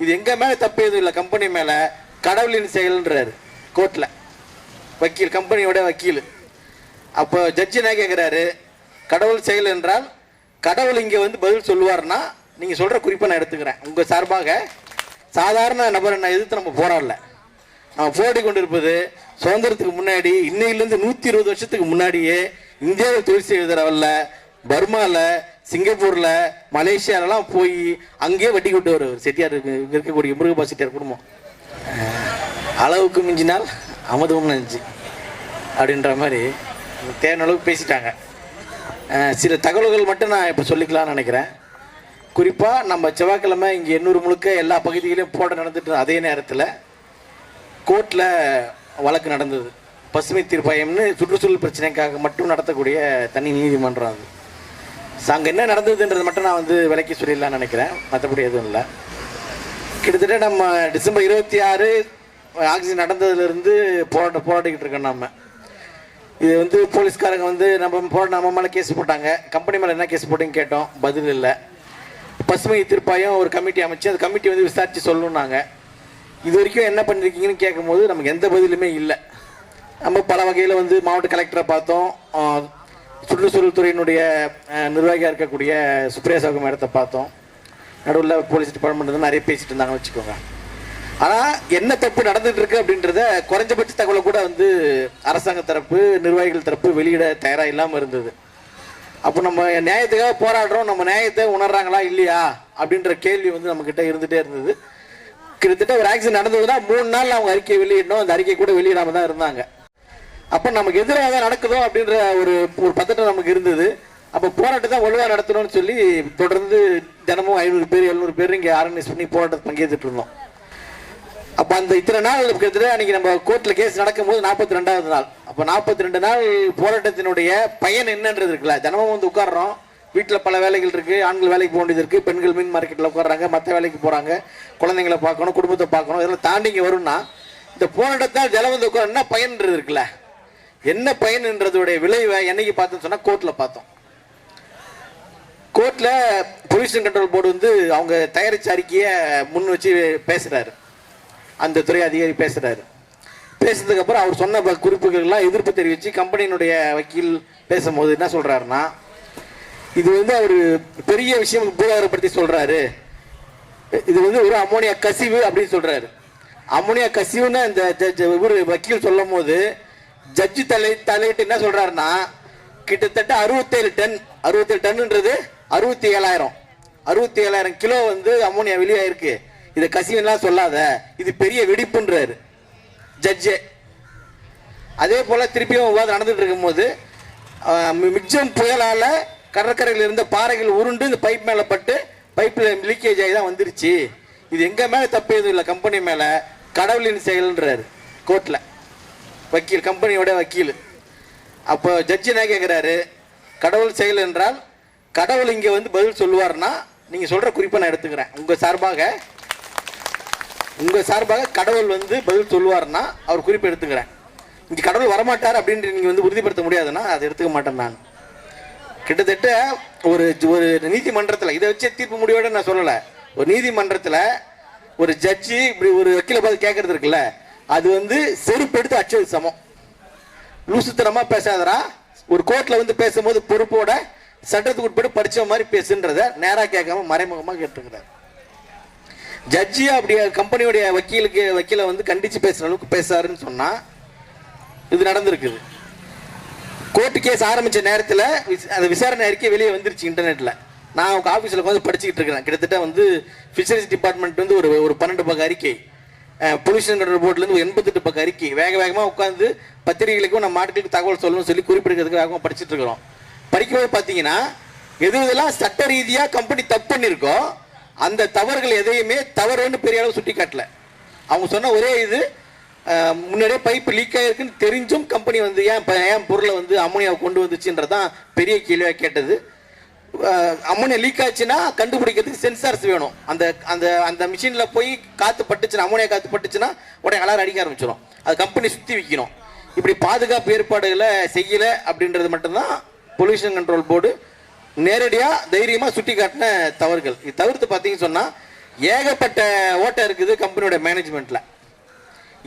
இது எங்க மேல தப்பு எதுவும் இல்லை கம்பெனி மேல. கடவுளின் செயல்ன்றாரு கோர்ட்ல வக்கீல் கம்பெனியோட வக்கீல். அப்போ ஜட்ஜி என்ன கேட்குறாரு கடவுள் செயல் என்றால் கடவுள் இங்கே வந்து பதில் சொல்லுவார்னா நீங்கள் சொல்கிற குறிப்பை நான் எடுத்துக்கிறேன். உங்கள் சார்பாக சாதாரண நபரை நான் எதிர்த்து நம்ம போராடல. நம்ம போராடி கொண்டிருப்பது சுதந்திரத்துக்கு முன்னாடி இன்னையிலேருந்து நூற்றி இருபது வருஷத்துக்கு முன்னாடியே இந்தியாவில் தொழில் செய்வதில் பர்மாவில் சிங்கப்பூரில் மலேசியாலலாம் போய் அங்கேயே வட்டி கொண்டு வருவார். செட்டியார் இருக்கக்கூடிய முருகபா செட்டியார் குடும்பம். அளவுக்கு மிஞ்சினால் அமதமும் நினைச்சு அப்படின்ற மாதிரி தேவையான அளவுக்கு பேசிட்டாங்க. சில தகவல்கள் மட்டும் நான் இப்போ சொல்லிக்கலாம்னு நினைக்கிறேன். குறிப்பாக நம்ம செவ்வாய்க்கிழமை இங்கே எண்ணூறு முழுக்க எல்லா பகுதிகளையும் போட நடந்துட்டு அதே நேரத்தில் கோர்ட்டில் வழக்கு நடந்தது. பசுமை தீர்ப்பாயம்னு சுற்றுச்சூழல் பிரச்சனைக்காக மட்டும் நடத்தக்கூடிய தனி நீதிமன்றம் அது. அங்கே என்ன நடந்ததுன்றது மட்டும் நான் வந்து விலைக்கு சொல்லிடலாம்னு நினைக்கிறேன். மற்றபடி எதுவும் இல்லை. கிட்டத்தட்ட நம்ம டிசம்பர் இருபத்தி ஆறு ஆக்சிஜன் நடந்ததுலேருந்து போராட்ட போராடிக்கிட்டு இருக்கோம் நம்ம இது வந்து போலீஸ்காரங்க வந்து நம்ம போராட்ட நம்ம மேலே கேஸ் போட்டாங்க. கம்பெனி மேலே என்ன கேஸ் போட்டீங்க கேட்டோம். பதில் இல்லை. பசுமை தீர்ப்பாயம் ஒரு கமிட்டி அமைச்சு அந்த கமிட்டி வந்து விசாரித்து சொல்லணுன்னாங்க இது வரைக்கும் என்ன பண்ணியிருக்கீங்கன்னு கேட்கும்போது நமக்கு எந்த பதிலுமே இல்லை. நம்ம பல வகையில் வந்து மாவட்ட கலெக்டரை பார்த்தோம். சுற்றுச்சூழல் துறையினுடைய நிர்வாகியாக இருக்கக்கூடிய சுப்ரியா சௌகம் மேடத்தை பார்த்தோம். நடுவில் போலீஸ் டிபார்ட்மெண்ட் வந்து நிறைய பேசிட்டு இருந்தாங்கன்னு வச்சுக்கோங்க. ஆனால் என்ன தப்பு நடந்துட்டு இருக்கு அப்படின்றத குறைஞ்சபட்ச தகவலை கூட வந்து அரசாங்க தரப்பு நிர்வாகிகள் தரப்பு வெளியிட தயாராக இல்லாமல் இருந்தது. அப்போ நம்ம நியாயத்துக்காக போராடுறோம் நம்ம நியாயத்தை உணர்றாங்களா இல்லையா அப்படின்ற கேள்வி வந்து நம்ம கிட்ட இருந்துட்டே இருந்தது. கிட்டத்தட்ட ஒரு ஆக்சிடென்ட் நடந்ததுன்னா மூணு நாள் அவங்க அறிக்கை வெளியிடணும் அந்த அறிக்கை கூட வெளியிடாம தான் இருந்தாங்க. அப்போ நமக்கு எதிராக தான் நடக்குதோ அப்படின்ற ஒரு ஒரு பதட்டம் நமக்கு இருந்தது. அப்போ போராட்டத்தை வலுவாக நடத்தணும்னு சொல்லி தொடர்ந்து தினமும் ஐநூறு பேர் எழுநூறு பேர் இங்கே ஆர்கனைஸ் பண்ணி போராட்டத்தை பங்கேற்றுட்டு இருந்தோம். அப்போ அந்த இத்தனை நாள் கிட்டத்தட்ட அன்றைக்கி நம்ம கோர்ட்டில் கேஸ் நடக்கும்போது நாற்பத்தி ரெண்டாவது நாள். அப்போ நாற்பத்தி ரெண்டு நாள் போராட்டத்தினுடைய பயன் என்னன்றது இருக்குல்ல? தினமும் வந்து உட்காடுறோம் வீட்டில் பல வேலைகள் இருக்குது ஆண்கள் வேலைக்கு போக வேண்டியது இருக்குது பெண்கள் மீன் மார்க்கெட்டில் உட்காடுறாங்க மற்ற வேலைக்கு போகிறாங்க குழந்தைங்களை பார்க்கணும் குடும்பத்தை பார்க்கணும். இதெல்லாம் தாண்டி இங்கே வரும்னா இந்த போராட்டத்தால் ஜலம் வந்து உட்கார என்ன பயன்றது இருக்குல்ல? என்ன பயன்ன்றதுடைய விளைவை என்னைக்கு பார்த்தோம்னு சொன்னா கோர்ட்ல பார்த்தோம். கோர்ட்ல பொல்யூஷன் கண்ட்ரோல் போர்டு வந்து அவங்க தயாரிச்ச அறிக்கையை முன் வச்சு பேசுறாரு. அந்த துறை அதிகாரி பேசுறாரு. பேசுனதுக்கு அப்புறம் அவர் சொன்ன குறிப்புகள்லாம் எதிர்ப்பு தெரிவித்து கம்பெனியினுடைய வக்கீல் பேசும்போது என்ன சொல்றாருன்னா இது வந்து அவர் பெரிய விஷயம் பூதாகரப்படுத்தி சொல்றாரு. இது வந்து ஒரு அமோனியா கசிவு அப்படின்னு சொல்றாரு. அமோனியா கசிவுன்னு இந்த ஜட்ஜ் இவர் வக்கீல் சொல்லும் போது ஜட்ஜி தலை தலையிட்டு என்ன சொல்றாருன்னா கிட்டத்தட்ட அறுபத்தேழு டன் அறுபத்தேழு டன்னுன்றது அறுபத்தி ஏழாயிரம் அறுபத்தி ஏழாயிரம் கிலோ வந்து அமோனியா வெளியாயிருக்கு. இதை கசிவுலாம் சொல்லாத இது பெரிய வெடிப்புன்றாரு ஜட்ஜே. அதே போல திருப்பியும் விவாதம் நடந்துட்டு இருக்கும்போது ஆஹ், மி- புயலால கடற்கரையில் இருந்த பாறைகள் உருண்டு இந்த பைப் மேல பட்டு பைப்பில் லீக்கேஜ் ஆகி தான் வந்துருச்சு. இது எங்க மேல தப்பு எதுவும் இல்லை கம்பெனி மேல. கடவுளின் செயல்ன்றாரு கோர்ட்ல வக்கீல் கம்பெனியோட வக்கீல். அப்போ ஜட்ஜி என்ன கேட்குறாரு கடவுள் செயல் என்றால் கடவுள் இங்கே வந்து பதில் சொல்லுவார்னா நீங்கள் சொல்கிற குறிப்பை நான் எடுத்துக்கிறேன். உங்கள் சார்பாக உங்கள் சார்பாக கடவுள் வந்து பதில் சொல்லுவார்னா அவர் குறிப்பு எடுத்துக்கிறேன். இங்கே கடவுள் வரமாட்டார் அப்படின்ட்டு நீங்கள் வந்து உறுதிப்படுத்த முடியாதுன்னா அதை எடுத்துக்க மாட்டேன் நான். கிட்டத்தட்ட ஒரு ஒரு நீதிமன்றத்தில் இதை வச்சு தீர்ப்பு முடிவோட நான் சொல்லலை. ஒரு நீதிமன்றத்தில் ஒரு ஜட்ஜி இப்படி ஒரு வக்கீலை பார்த்து கேட்கறது இருக்குல்ல அது வந்து செருப்பு எடுத்து அச்சது சமம். லூசுத்தனமா பேசாதரா ஒரு கோர்ட்ல வந்து பேசும்போது பொறுப்போட சட்டத்துக்கு உட்பட்டு படிச்ச மாதிரி பேசுன்றத நேராக கேட்காம மறைமுகமா கேட்டுருக்கிறார். ஜட்ஜி அப்படி கம்பெனியுடைய வக்கீலுக்கு வக்கீலை வந்து கண்டிச்சு பேசுற அளவுக்கு பேசாருன்னு சொன்னா இது நடந்திருக்குது. கோர்ட்டு கேஸ் ஆரம்பிச்ச நேரத்தில் அந்த விசாரணை அறிக்கை வெளியே வந்துருச்சு இன்டர்நெட்டில் நான் அவங்க ஆஃபீஸில் உட்காந்து படிச்சுக்கிட்டு இருக்கிறேன். கிட்டத்தட்ட வந்து ஃபிஷரிஸ் டிபார்ட்மெண்ட் வந்து ஒரு ஒரு பன்னெண்டு பக்கம் அறிக்கை. பொல்யூஷன் கண்ட்ரோல் போர்ட்லேருந்து எண்பத்தெட்டு பக்கம் அறிக்கை. வேக வேகமாக உட்காந்து பத்திரிகைகளுக்கும் நம்ம மாட்டுகளுக்கு தகவல் சொல்லணும்னு சொல்லி குறிப்பிடுறதுக்கு வேகமாக படிச்சுட்டு இருக்கிறோம். படிக்கும்போது பார்த்தீங்கன்னா எது இதெல்லாம் சட்ட ரீதியாக கம்பெனி தப்பு பண்ணியிருக்கோ அந்த தவறுகள் எதையுமே தவறுன்னு பெரிய அளவு சுட்டி காட்டல அவங்க சொன்ன ஒரே இது முன்னாடியே பைப்பு லீக் ஆகிருக்குன்னு தெரிஞ்சும் கம்பெனி வந்து ஏன் ஏன் பொருளை வந்து அம்மோனியாவை கொண்டு வந்துச்சுன்றதான் பெரிய கேள்வியாக கேட்டது. அம்மோனியா லீக் ஆச்சுன்னா கண்டுபிடிக்கிறதுக்கு சென்சார்ஸ் வேணும். அந்த அந்த அந்த மிஷினில் போய் காற்று பட்டுச்சுன்னா அம்மோனியா காற்று பட்டுச்சுன்னா உடனே அலாரம் அடிக்க ஆரம்பிச்சிடும் அது கம்பெனி சுற்றி விற்கணும் இப்படி பாதுகாப்பு ஏற்பாடுகளை செய்யலை அப்படின்றது மட்டும்தான் பொல்யூஷன் கண்ட்ரோல் போர்டு நேரடியாக தைரியமாக சுட்டி காட்டின தவறுகள். இது தவிர்த்து பார்த்தீங்கன்னு சொன்னால் ஏகப்பட்ட ஓட்டம் இருக்குது கம்பெனியோட மேனேஜ்மெண்ட்டில்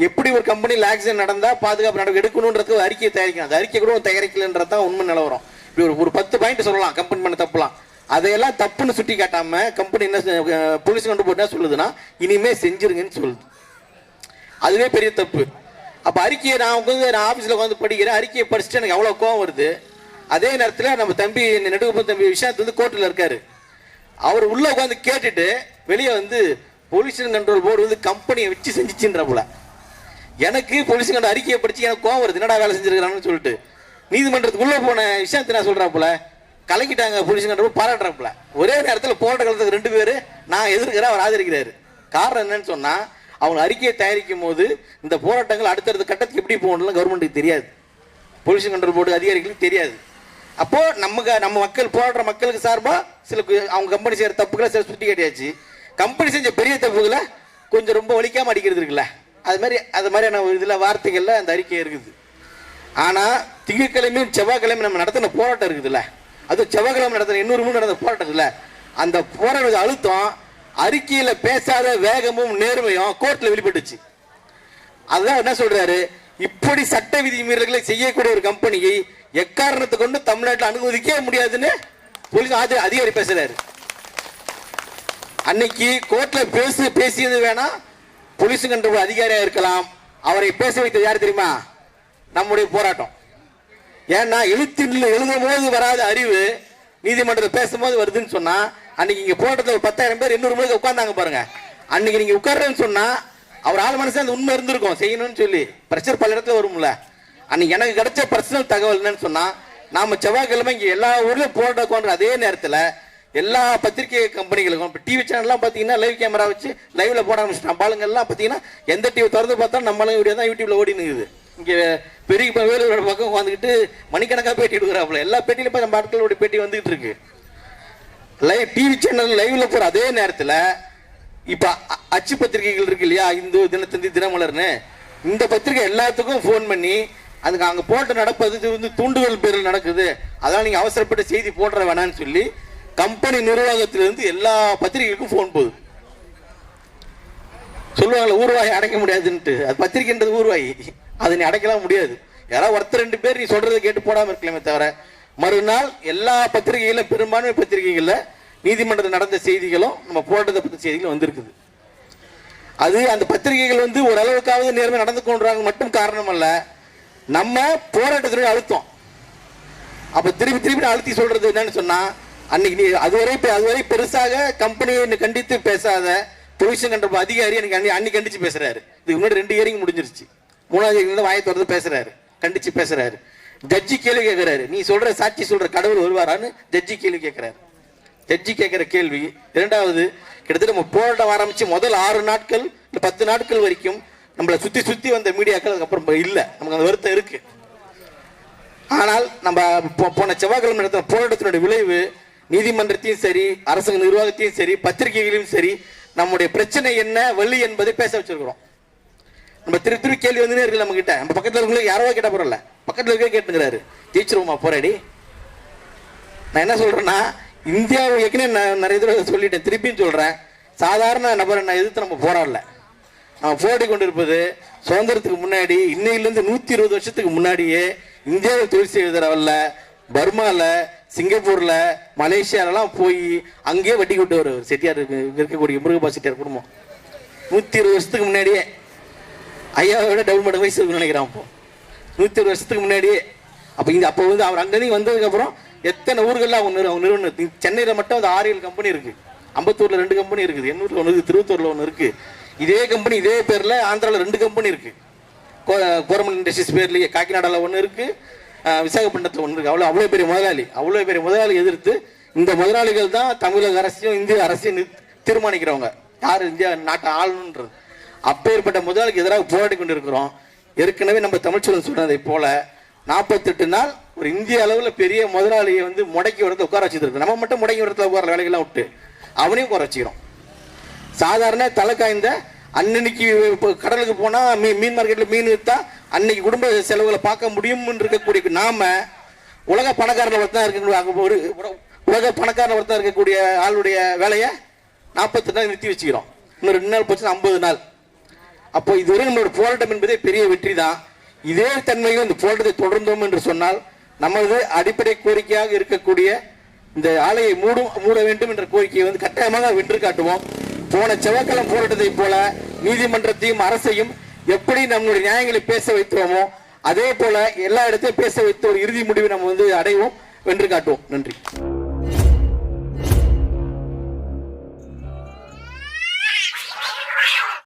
எப்படி ஒரு கம்பெனியில் ஆக்சிடென்ட் நடந்தால் பாதுகாப்பு நடவடிக்கை எடுக்கணுன்றது அறிக்கையை தயாரிக்கணும். அந்த அறிக்கை கூட தயாரிக்கலன்றது தான் உண்மை நிலவரம். இப்படி ஒரு ஒரு பத்து பாயிண்ட் சொல்லலாம். கம்பெனி பண்ண தப்புலாம். அதையெல்லாம் தப்புன்னு சுட்டி காட்டாம கம்பெனி என்ன போலீஸ் கொண்டு போட்டு சொல்லுதுன்னா இனிமே செஞ்சிருங்கன்னு சொல்லுது. அதுவே பெரிய தப்பு. அப்ப அறிக்கையை நான் உட்காந்து நான் ஆபீஸ்ல உட்காந்து படிக்கிறேன். அறிக்கையை படிச்சுட்டு எனக்கு அவ்வளோ கோவம் வருது. அதே நேரத்துல நம்ம தம்பி நெடுகுப்பம் தம்பி விஷயத்து வந்து கோர்ட்டில் இருக்காரு. அவர் உள்ள உட்காந்து கேட்டுட்டு வெளியே வந்து பொல்யூஷன் கண்ட்ரோல் போர்டு வந்து கம்பெனியை வச்சு செஞ்சிச்சுன்ற போல. எனக்கு பொல்யூஷன் கண்ட்ரோல் அறிக்கையை படிச்சு எனக்கு கோவம் வருது. என்னடா வேலை செஞ்சிருக்கிறான்னு சொல்லிட்டு. நீதிமன்றத்துக்குள்ளே போன விஷயத்தை நான் சொல்கிறாப்புல கலக்கிட்டாங்க பொல்யூஷன் கண்ட்ரோல் பாராட்டுறாப்புல ஒரே நேரத்தில் போராட்ட காலத்துக்கு ரெண்டு பேர் நான் எதிர்க்கிறேன் அவர் ஆதரிக்கிறாரு. காரணம் என்னன்னு சொன்னால் அவங்க அறிக்கையை தயாரிக்கும் போது இந்த போராட்டங்கள் அடுத்தடுத்த கட்டத்துக்கு எப்படி போகணும்னு கவர்மெண்ட்டுக்கு தெரியாது. பொல்யூஷன் கண்ட்ரோல் போர்டு அதிகாரிகளுக்கு தெரியாது. அப்போ நம்ம நம்ம மக்கள் போராடுற மக்களுக்கு சார்பாக சில அவங்க கம்பெனி செய்கிற தப்புகளை சில சுட்டி காட்டியாச்சு. கம்பெனி செஞ்ச பெரிய தப்புகளை கொஞ்சம் ரொம்ப ஒழிக்காமல் அடிக்கிறது இருக்குல்ல. அது மாதிரி அது மாதிரியான ஒரு வார்த்தைகளில் அந்த அறிக்கை இருக்குது. ஆனால் திங்கட்கிழமையும் செவ்வாய்க்கிழமை நம்ம நடத்தின போராட்டம் இருக்குதுல்ல. அது செவ்வாய்க்கிழமை நடத்தின இன்னொரு மூணு நடந்த போராட்டம் இருக்குல்ல அந்த போராட்ட அழுத்தம் அறிக்கையில் பேசாத வேகமும் நேர்மையும் கோர்ட்டில் வெளிப்பட்டுச்சு. அதுதான் என்ன சொல்றாரு? இப்படி சட்ட விதி மீறல்களை செய்யக்கூடிய ஒரு கம்பெனியை எக்காரணத்தை கொண்டு தமிழ்நாட்டில் அனுமதிக்கவே முடியாதுன்னு போலீஸ் ஆஜர் அதிகாரி பேசுறாரு. அன்னைக்கு கோர்ட்ல பேசு பேசியது வேணா போலீஸ் கண்ட்ரோல் அதிகாரியா இருக்கலாம். அவரை பேச வைத்தது யார் தெரியுமா? நம்முடைய போராட்டம். ஏன்னா எழுத்தில் எழுதும் போது வராத அறிவு நீதிமன்றத்தில் பேசும்போது வருதுன்னு சொன்னா அன்னைக்கு இங்க போராட்டத்தில் ஒரு பத்தாயிரம் பேர் இன்னொரு மணிக்கு உட்கார்ந்தாங்க பாருங்க. அன்னைக்கு நீங்க உட்கார்றேன்னு சொன்னா அவர் ஆள் மனசு அந்த உண்மை இருந்திருக்கும். செய்யணும்னு சொல்லி பிரஷர் பல இடத்துல வரும்ல. அன்னைக்கு எனக்கு கிடைச்ச பர்சனல் தகவல் என்னன்னு சொன்னா நாம செவ்வாய்க்கிழமை இங்க எல்லா ஊர்லயும் போராட்டம் அதே நேரத்துல எல்லா பத்திரிகை கம்பெனிகளுக்கும் இப்போ டிவி சேனல்லாம் பார்த்தீங்கன்னா லைவ் கேமரா வச்சு லைவ்ல போட ஆரம்பிச்சிட்டான். பாலுங்க எல்லாம் பார்த்தீங்கன்னா எந்த டிவி திறந்து பார்த்தா நம்மளும் வீடியோ தான் யூடியூப்ல ஓடி நிற்குது இங்கே பெரிய வேலூரோட பக்கம் உட்காந்துக்கிட்டு மணிக்கணக்காக பேட்டி எடுக்கிறாப்புல. எல்லா பேட்டியிலும் இப்போ நம்ம ஆட்களோட பேட்டி வந்துகிட்டு இருக்கு. லைவ் டிவி சேனல் லைவ்ல போற அதே நேரத்தில் இப்போ அச்சு பத்திரிகைகள் இருக்கு இல்லையா? இந்து தினத்தந்தி தினமலர்னு. இந்த பத்திரிகை எல்லாத்துக்கும் ஃபோன் பண்ணி அதுக்கு அங்கே போட்டு நடப்பது இது வந்து தூண்டுதல் பேரில் நடக்குது. அதனால் நீங்கள் அவசரப்பட்டு செய்தி போடுற வேணான்னு சொல்லி கம்பெனி நிர்வாகத்திலிருந்து எல்லா பத்திரிகைக்கும் ஃபோன் போகுது. சொல்லுவாங்களே ஊர்வாயை அடைக்க முடியாதுன்ட்டு அது பத்திரிக்கைன்றது ஊர்வாய் அதை நீ அடைக்கலாம் முடியாது. யாராவது ஒருத்தர் ரெண்டு பேர் நீ சொல்றதை கேட்டு போடாமல் இருக்கலாமே தவிர மறுநாள் எல்லா பத்திரிகைகளும் பெரும்பான்மை பத்திரிகைகளில் நீதிமன்றத்தில் நடந்த செய்திகளும் நம்ம போராட்டத்தை பற்றி செய்திகளும் வந்திருக்குது. அது அந்த பத்திரிகைகள் வந்து ஓரளவுக்காவது நேர்மை நடந்து கொண்டாங்க மட்டும் காரணம் அல்ல நம்ம போராட்டத்தினுடைய அழுத்தம். அப்போ திருப்பி திருப்பி நான் அழுத்தி சொல்றது என்னன்னு சொன்னா அன்னைக்கு நீ அதுவரை அதுவரை பெருசாக கம்பெனியை கண்டித்து பேசாத பொலிஷன் கண்ட அதிகாரி எனக்கு அன்னி கண்டிச்சு பேசுறாரு. இதுக்கு முன்னாடி ரெண்டு இயரிங் முடிஞ்சிருச்சு. மூணாவது hearing வாயை திறந்து பேசுறாரு. கண்டிச்சு பேசுறாரு. ஜட்ஜி கேள்வி கேட்கிறாரு நீ சொல்ற சாட்சி சொல்ற கடவுள் வருவாரான்னு ஜட்ஜி கேள்வி கேட்கிறாரு ஜட்ஜி கேட்கிற கேள்வி. இரண்டாவது கிட்டத்தட்ட நம்ம போராட்டம் ஆரம்பிச்சு முதல் ஆறு நாட்கள் இல்ல பத்து நாட்கள் வரைக்கும் நம்மளை சுத்தி சுத்தி வந்த மீடியாக்கள் அதுக்கப்புறம் இல்லை. நமக்கு அந்த வருத்தம் இருக்கு. ஆனால் நம்ம போ- போன செவ்வாய்க்கிழமை நடத்தின போராட்டத்தினுடைய விளைவு நீதிமன்றத்தையும் சரி அரசாங்க நிர்வாகத்தையும் சரி பத்திரிகைகளையும் சரி நம்முடைய பிரச்சனை என்ன வழி என்பதை பேச வச்சிருக்கிறோம். நம்ம திரு திரு கேள்வி வந்துனே இருக்கு நம்ம கிட்ட நம்ம பக்கத்தில் இருக்கவங்க யாரோ கேட்ட போறல பக்கத்தில் இருக்க கேட்டுங்கிறாரு. ஜெயிச்சிருவோமா போராடி? நான் என்ன சொல்றேன்னா இந்தியாவை ஏற்கனவே நான் நிறைய தடவை சொல்லிட்டேன். திருப்பியும் சொல்றேன். சாதாரண நபரை நான் எதிர்த்து நம்ம போராடல. நம்ம போராடி கொண்டிருப்பது சுதந்திரத்துக்கு முன்னாடி இன்னையிலேருந்து நூற்றி இருபது வருஷத்துக்கு முன்னாடியே இந்தியாவில் தொழில் செய்வதில் பர்மாவில் சிங்கப்பூர்ல மலேசியாலலாம் போய் அங்கேயே வட்டி கொண்டு வருவார் செட்டியார் இருக்கக்கூடிய முருகபா செட்டியார் குடும்பம். நூத்தி இருபது வருஷத்துக்கு முன்னாடியே ஐயாவை விட டபுள் மடங்கு வயசு இருக்குன்னு நினைக்கிறேன் அப்போ. நூத்தி இருபது வருஷத்துக்கு முன்னாடியே. அப்ப இங்க அப்போ வந்து அவர் அங்கேருந்து வந்ததுக்கு அப்புறம் எத்தனை ஊர்கள்ல அவங்க நிறு- அவங்க நிறுவனம் சென்னையில மட்டும் அந்த ஆறு ஏழு கம்பெனி இருக்கு. அம்பத்தூர்ல ரெண்டு கம்பெனி இருக்குது. எண்ணூர்ல ஒன்று இருக்குது திருவத்தூர்ல ஒன்று இருக்கு. இதே கம்பெனி இதே பேர்ல ஆந்திரால ரெண்டு கம்பெனி இருக்கு. கோரமன் இண்டஸ்ட்ரீஸ் பேர்லயே. காக்கிநாடால ஒன்று இருக்கு. விசாகப்பட்டினத்தில் ஒன்று இருக்கு. அவ்வளோ அவ்வளோ பெரிய முதலாளி. அவ்வளோ பெரிய முதலாளி எதிர்த்து இந்த முதலாளிகள் தான் தமிழக அரசையும் இந்திய அரசையும் தீர்மானிக்கிறவங்க. யார் இந்தியா நாட்டை ஆளணுன்றது அப்பேற்பட்ட முதலாளிக்கு எதிராக போராடி கொண்டிருக்கிறோம். ஏற்கனவே நம்ம தமிழ்ச்சொல்ல சொன்னதை போல நாற்பத்தெட்டு நாள் ஒரு இந்திய அளவில் பெரிய முதலாளியை வந்து முடக்கி வரத்தை உட்கார வச்சுருக்கு நம்ம மட்டும் முடக்கி வரத்தில் உட்கார வேலைகள்லாம் விட்டு அவனையும் உட்கார வச்சுக்கிறோம். சாதாரண தலை காய்ந்த அன்னன்னைக்கு இப்போ கடலுக்கு போனால் மீன் மீன் மார்க்கெட்டில் மீன் விற்றா அன்னைக்கு குடும்ப செலவுகளை பார்க்க முடியும் இருக்கக்கூடிய நாம உலக பணக்காரன் தான் இருக்கக்கூடிய ஒரு உலக பணக்காரன் ஒருத்தான் இருக்கக்கூடிய ஆளுடைய வேலையை நாற்பத்தி நாள் நிறுத்தி வச்சுக்கிறோம். இன்னும் ரெண்டு நாள் போச்சுன்னா ஐம்பது நாள். அப்போ இதுவரை நம்மளோட போராட்டம் என்பதே பெரிய வெற்றி தான். இதே தன்மையில் இந்த போராட்டத்தை தொடர்ந்தோம் என்று சொன்னால் நமது அடிப்படை கோரிக்கையாக இருக்கக்கூடிய இந்த ஆலையை மூடும் மூட வேண்டும் என்ற கோரிக்கையை வந்து கட்டாயமாக வென்று காட்டுவோம். போன செவ்வாய்க்கிழமை போராட்டத்தை போல நீதிமன்றத்தையும் அரசையும் எப்படி நம்முடைய நியாயங்களை பேச வைத்தோமோ அதே போல எல்லா இடத்தையும் பேச வைத்து ஒரு இறுதி முடிவை நம்ம வந்து அடைவோம் வென்று காட்டுவோம். நன்றி.